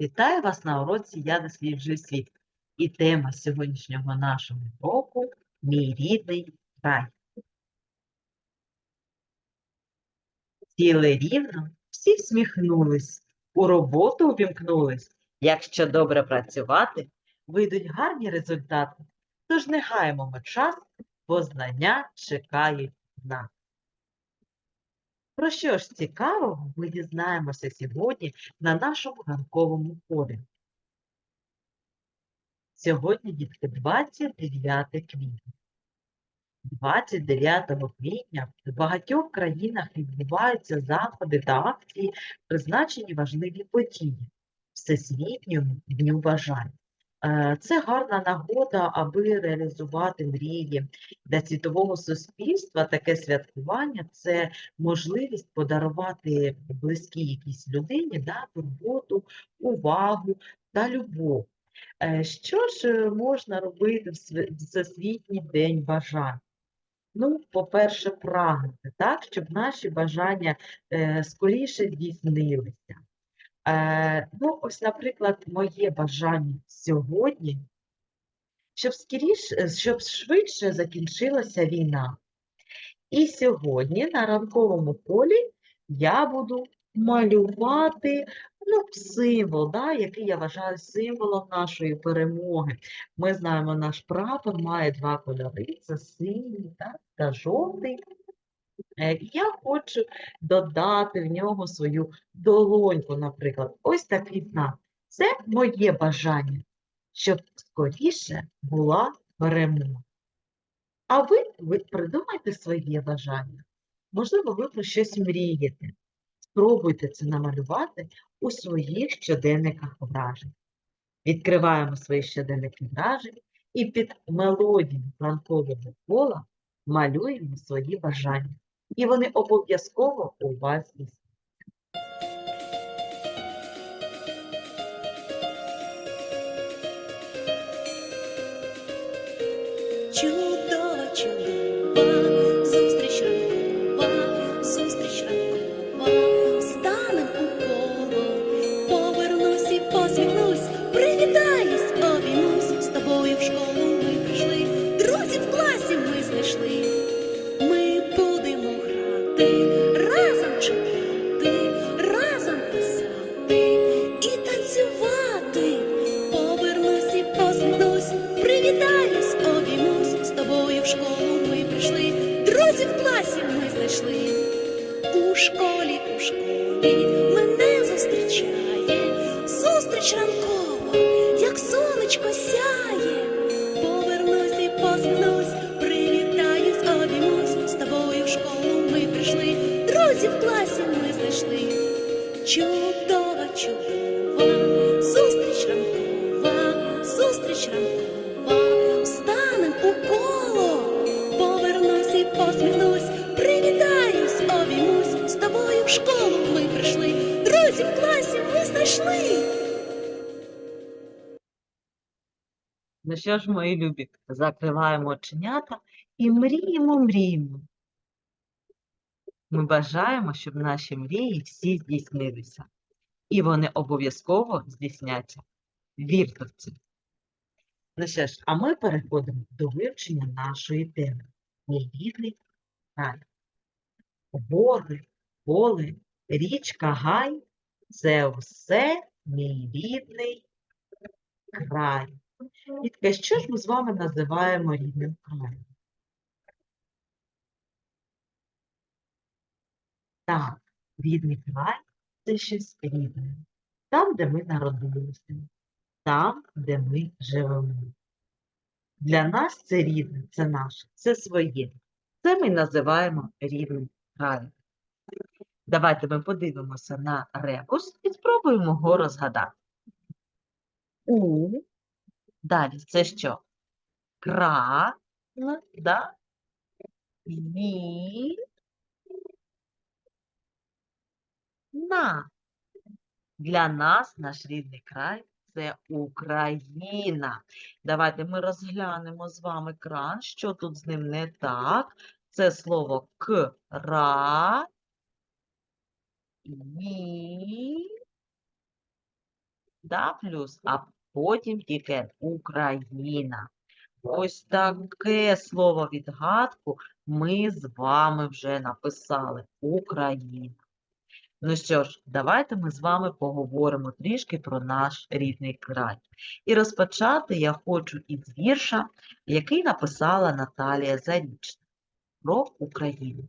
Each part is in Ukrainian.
Вітаю вас на уроці Я досліджую світ. І тема сьогоднішнього нашого уроку Мій рідний край. Сіли рівно, всі всміхнулись, у роботу увімкнулись. Якщо добре працювати, вийдуть гарні результати. Тож не гаємо ми час, бо знання чекають нас. Про що ж цікавого ми дізнаємося сьогодні на нашому ранковому колі. Сьогодні, дітки, 29 квітня. 29 квітня в багатьох країнах відбуваються заходи та акції, призначені важливі події Всесвітньому дню бажань. Е, Це гарна нагода, аби реалізувати мрії. Для світового суспільства таке святкування це можливість подарувати близькій якійсь людині да, турботу, увагу та любов. Е, Що ж е, можна робити в Всесвітній день бажань? Ну, по-перше, прагнути, так, щоб наші бажання скоріше здійснилися. Е, ну, ось, наприклад, моє бажання сьогодні, щоб скоріше, щоб швидше закінчилася війна. І сьогодні на ранковому полі я буду малювати ну, символ, да, який я вважаю символом нашої перемоги. Ми знаємо, наш прапор має два кольори: це синій так, та жовтий. Е, я хочу додати в нього свою долоньку, наприклад. Ось такий знак. Це моє бажання, щоб скоріше була перемога. А ви, ви придумайте своє бажання. Можливо, ви про щось мрієте. Спробуйте це намалювати у своїх щоденниках вражень. Відкриваємо свої щоденники вражень і під мелодію ранкового кола малюємо свої бажання. І вони обов'язково у вас є. Чудова, в класі ми знайшли. У школі, у школі мене зустрічає, зустріч ранкова, як сонечко сяє. Повернусь і посміхнусь, привітаюсь, обіймусь, з тобою в школу ми прийшли, друзів в класі ми знайшли. Чудова, чудова, друзів класі ми знайшли. Ну що ж, мої любі, закриваємо оченята і мріємо, мріємо. Ми бажаємо, щоб наші мрії всі здійснилися. І вони обов'язково здійсняться. Вірте в це. Ну що ж, а ми переходимо до вивчення нашої теми. Мій рідний край. Гори, поле, річка, гай – це все мій рідний край. Дітки, що ж ми з вами називаємо рідним краєм? Так, рідний край це щось рідне. Там, де ми народилися, там, де ми живемо. Для нас це рідне, це наше, це своє. Це ми називаємо рідним краєм. Давайте ми подивимося на ребус і спробуємо його розгадати. У. Далі це що? Кра, да? Ві, на. Для нас наш рідний край це Україна. Давайте ми розглянемо з вами кран, що тут з ним не так. Це слово кра, ві, да, плюс, а потім тільки Україна. Ось таке слово відгадку ми з вами вже написали. Україна. Ну що ж, давайте ми з вами поговоримо трішки про наш рідний край. І розпочати я хочу із вірша, який написала Наталія Зарічна про Україну.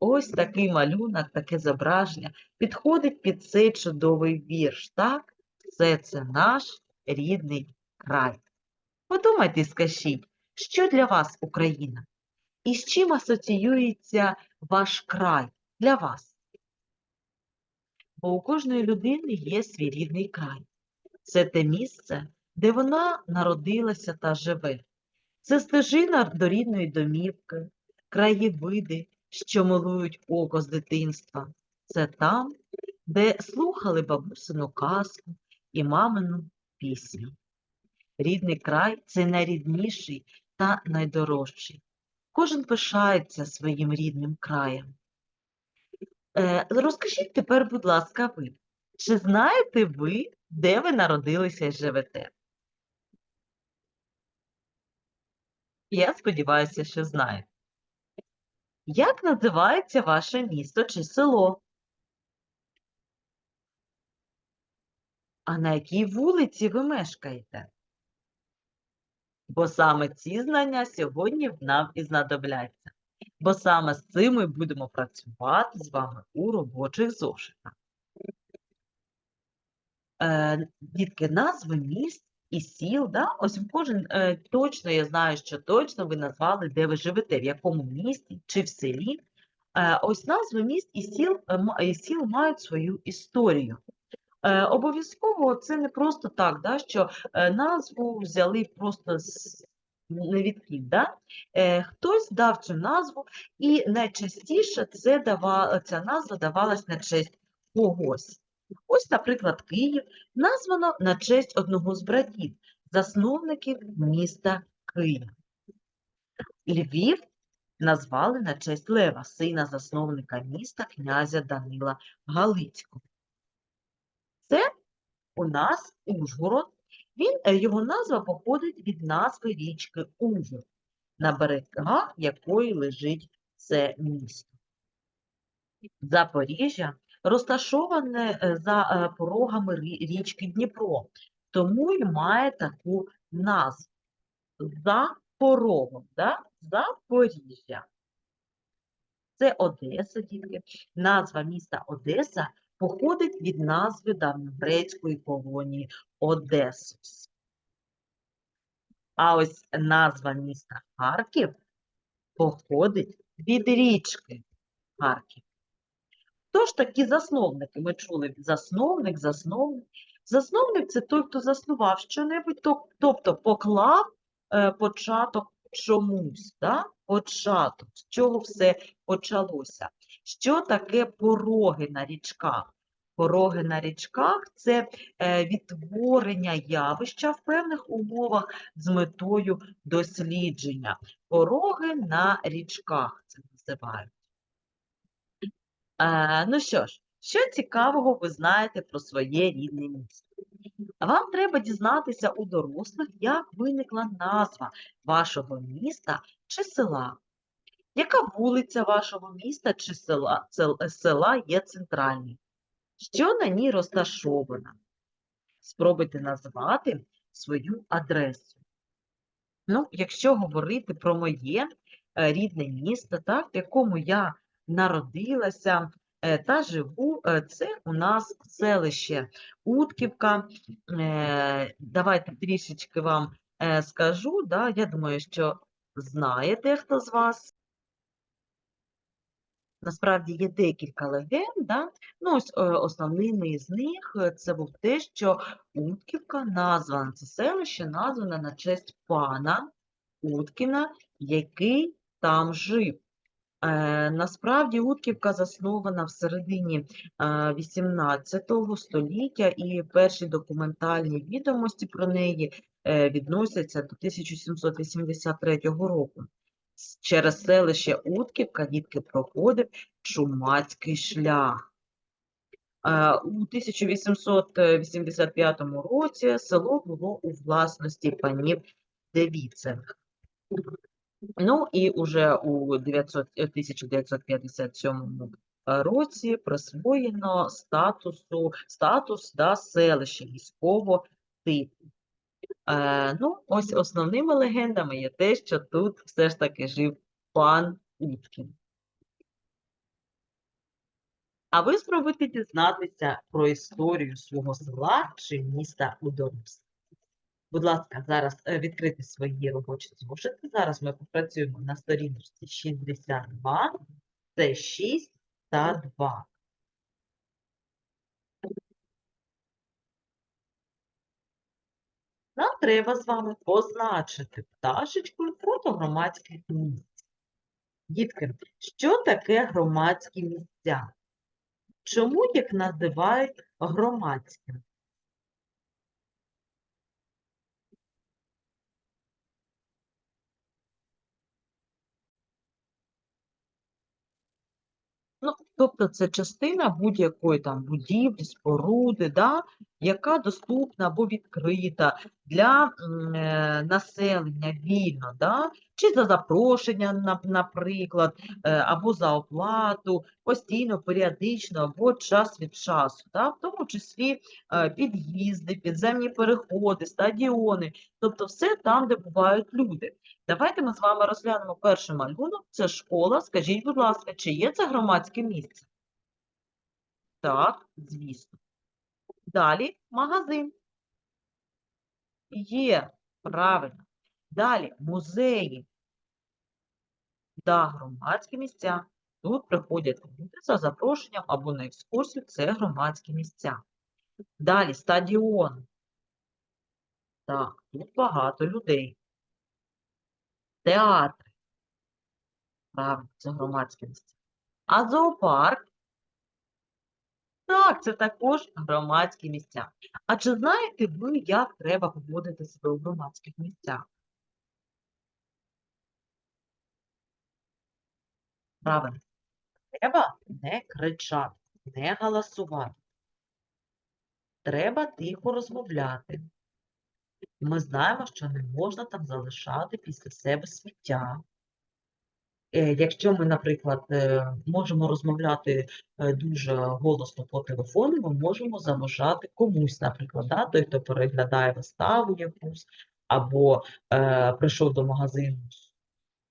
Ось такий малюнок, таке зображення підходить під цей чудовий вірш, так? Все це наш рідний край. Подумайте, скажіть, що для вас Україна? І з чим асоціюється ваш край для вас? Бо у кожної людини є свій рідний край. Це те місце, де вона народилася та живе. Це стежина до рідної домівки, краєвиди, що милують око з дитинства. Це там, де слухали бабусину казку і мамину пісню. Рідний край це найрідніший та найдорожчий. Кожен пишається своїм рідним краєм. Е, розкажіть тепер, будь ласка, ви, чи знаєте ви, де ви народилися і живете? Я сподіваюся, що знаєте. Як називається ваше місто чи село? А на якій вулиці ви мешкаєте? Бо саме ці знання сьогодні нам і знадобляться. Бо саме з цим ми будемо працювати з вами у робочих зошитах. Е, дітки, назви міст і сіл, да? ось кожен е, точно, я знаю, що точно ви назвали, де ви живете, в якому місті чи в селі. Е, ось назви міст і сіл, е, сіл мають свою історію. Е, Обов'язково це не просто так, да, що е, назву взяли просто з не від слів, да? Е, Хтось дав цю назву, і найчастіше це дава, ця назва давалась на честь когось. Ось, наприклад, Київ названо на честь одного з братів, засновників міста Київ. Львів назвали на честь Лева, сина засновника міста князя Данила Галицького. Це у нас Ужгород. Він, е, його назва походить від назви річки Ужгород, на берегах якої лежить це місто. Запоріжжя розташоване е, за е, порогами річки Дніпро, тому й має таку назву за порогом, да? Запоріжжя. Це Одеса, дітки. Назва міста Одеса походить від назви давньогрецької колонії Одесус. А ось назва міста Харків походить від річки Харків. Хто ж такі засновники? Ми чули засновник, засновник. Засновник це той, хто заснував щонебудь, то- тобто поклав е, початок чомусь, да? початок, з чого все почалося. Що таке пороги на річках? Пороги на річках це е, відтворення явища в певних умовах з метою дослідження. Пороги на річках це називають. Е, ну що ж, що цікавого ви знаєте про своє рідне місто? Вам треба дізнатися у дорослих, як виникла назва вашого міста чи села. Яка вулиця вашого міста чи села, села є центральною? Що на ній розташовано? Спробуйте назвати свою адресу. Ну, якщо говорити про моє е, рідне місто, так, в якому я народилася е, та живу, е, це у нас селище Утківка. Е, Давайте трішечки вам скажу. Да, я думаю, що знаєте, хто з вас. Насправді є декілька легенд, да? ну, ось основними із них це був те, що Утківка названа, це селище назване на честь пана Уткіна, який там жив. Е, насправді Утківка заснована в середині е, 18 століття, і перші документальні відомості про неї е, відносяться до 1783 року. Через селище Утківка дітки проходив чумацький шлях. Е, У 1885 році село було у власності панів Девіцевих. Ну і уже у 900, е, 1957 році присвоєно статусу, статус да, селища військового типу. Е, ну, ось основними легендами є те, що тут все ж таки жив пан Уткін. А ви спробуйте дізнатися про історію свого села чи міста у дорозі. Будь ласка, зараз е, відкрити свої робочі зошити. Зараз ми попрацюємо на сторіночці 62, це 6 та 2. Нам треба з вами позначити пташечкою фото громадських місць. Дітки, що таке громадські місця? Чому їх називають громадськими? Ну, тобто це частина будь-якої там будівлі, споруди, да, яка доступна або відкрита для е, населення вільно, да, чи за запрошення, на- наприклад, е, або за оплату, постійно, періодично, або час від часу, да, в тому числі е, під'їзди, підземні переходи, стадіони, тобто все там, де бувають люди. Давайте ми з вами розглянемо перший малюнок. Це школа. Скажіть, будь ласка, чи є це громадське місце? Так, звісно. Далі магазин. Є, правильно. Далі музеї. Да, громадські місця. Тут приходять люди за запрошенням або на екскурсію. Це громадські місця. Далі стадіон. Так, тут багато людей. Театр. Правильно, це громадське місце. А зоопарк? Так, це також громадські місця. А чи знаєте ви, як треба поводити себе у громадських місцях? Правильно. Треба не кричати, не голосувати. Треба тихо розмовляти. Ми знаємо, що не можна там залишати після себе сміття. Е, Якщо ми, наприклад, е, можемо розмовляти е, дуже голосно по телефону, ми можемо заважати комусь, наприклад, да, той, хто переглядає виставу якусь, або е, прийшов до магазину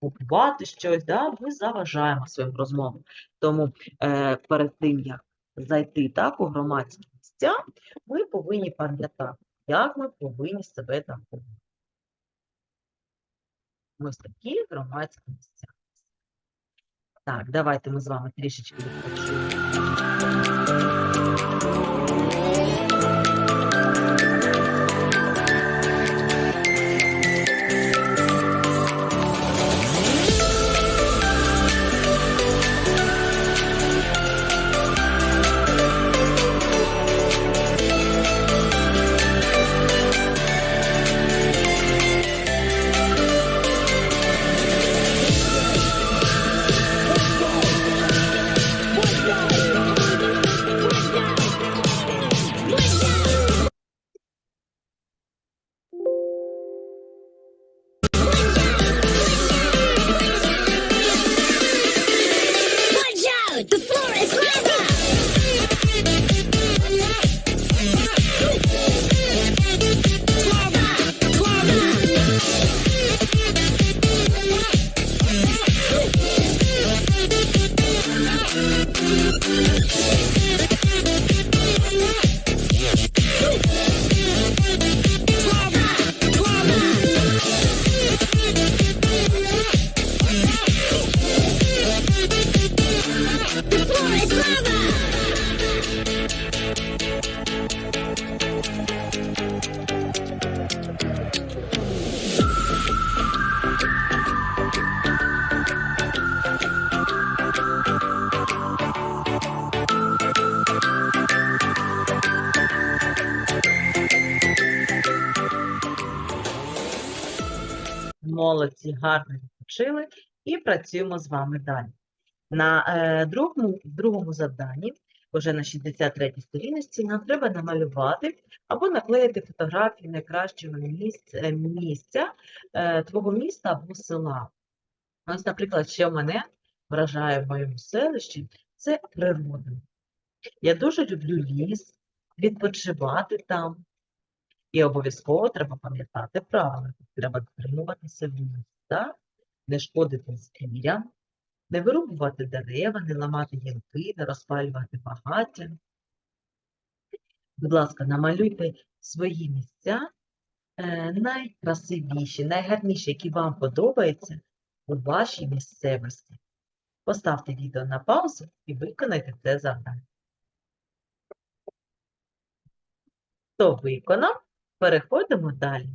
купувати щось, да, ми заважаємо своїм розмовам. Тому е, перед тим, як зайти так, у громадські місця, ми повинні пам'ятати, як ми повинні себе там поводити. Ось такі громадські місця. Так, давайте ми з вами трішечки відпочинемо. Müzik Молодці, гарно відпочили і працюємо з вами далі. На е, другому, другому завданні, вже на 63 сторіночці, нам треба намалювати або наклеїти фотографії найкращого місця, місця е, твого міста або села. Ось, наприклад, що мене вражає в моєму селищі, це природа. Я дуже люблю ліс, відпочивати там. І обов'язково треба пам'ятати правила. Треба дотримуватися міста, не шкодити звірям, не вирубувати дерева, не ламати гілки, не розпалювати багаття. Будь ласка, намалюйте свої місця е, найкрасивіші, найгарніші, які вам подобаються у вашій місцевості. Поставте відео на паузу і виконайте це завдання. Хто виконав? Переходимо далі.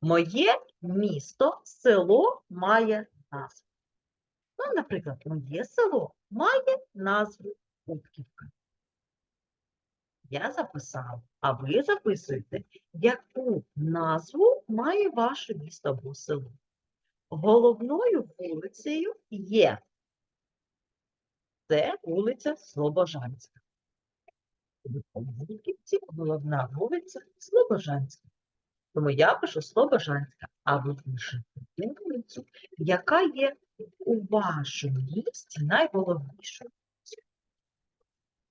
Моє місто, село має назву. Ну, наприклад, моє село має назву Утківка. Я записала, а ви записуєте, яку назву має ваше місто або село. Головною вулицею є. Це вулиця Слобожанська. У Вуликівці головна вулиця Слобожанська. Тому я пишу Слобожанська, а ви пишете вулицю, яка є у вашому місті найголовнішою.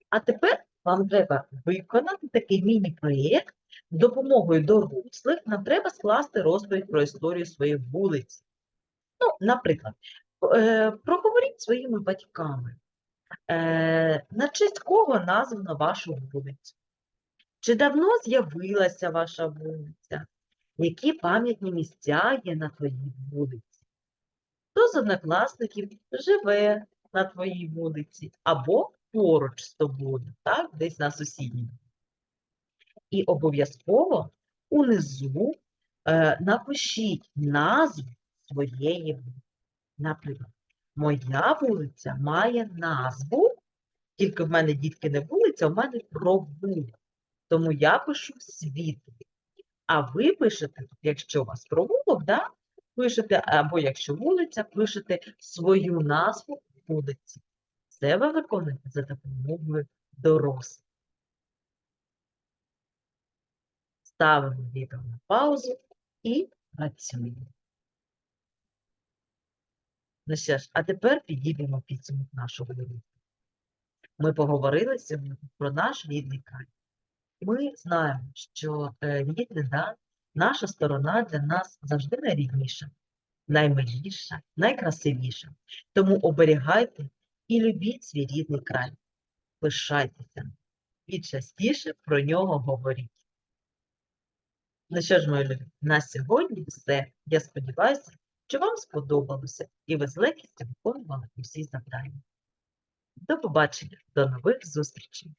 А тепер вам треба виконати такий міні-проєкт. З допомогою дорослих нам треба скласти розповідь про історію своєї вулиці. Ну, наприклад, е, проговоріть своїми батьками, на честь кого названо вашу вулицю. Чи давно з'явилася ваша вулиця? Які пам'ятні місця є на твоїй вулиці? Хто з однокласників живе на твоїй вулиці або поруч з тобою, так, десь на сусідній? І обов'язково унизу е, напишіть назву своєї вулиці. Наприклад, моя вулиця має назву, тільки в мене дітки не вулиця, у мене провулок. Тому я пишу світлий. А ви пишете, якщо у вас провулок, да, пишете, або якщо вулиця, пишете свою назву вулиці. Це ви виконуєте за допомогою дорослих. Ставимо відео на паузу і працюємо. Ну що ж, а тепер підіб'ємо підсумок нашого уроку. Ми поговорили сьогодні про наш рідний край. Ми знаємо, що е, рідне, да, наша сторона для нас завжди найрідніша, наймиліша, найкрасивіша. Тому оберігайте і любіть свій рідний край. Пишайтеся і частіше про нього говоріть. Ну що ж, мої любі, на сьогодні все. Я сподіваюся, що вам сподобалося і ви з легкістю виконували усі завдання. До побачення, до нових зустрічей!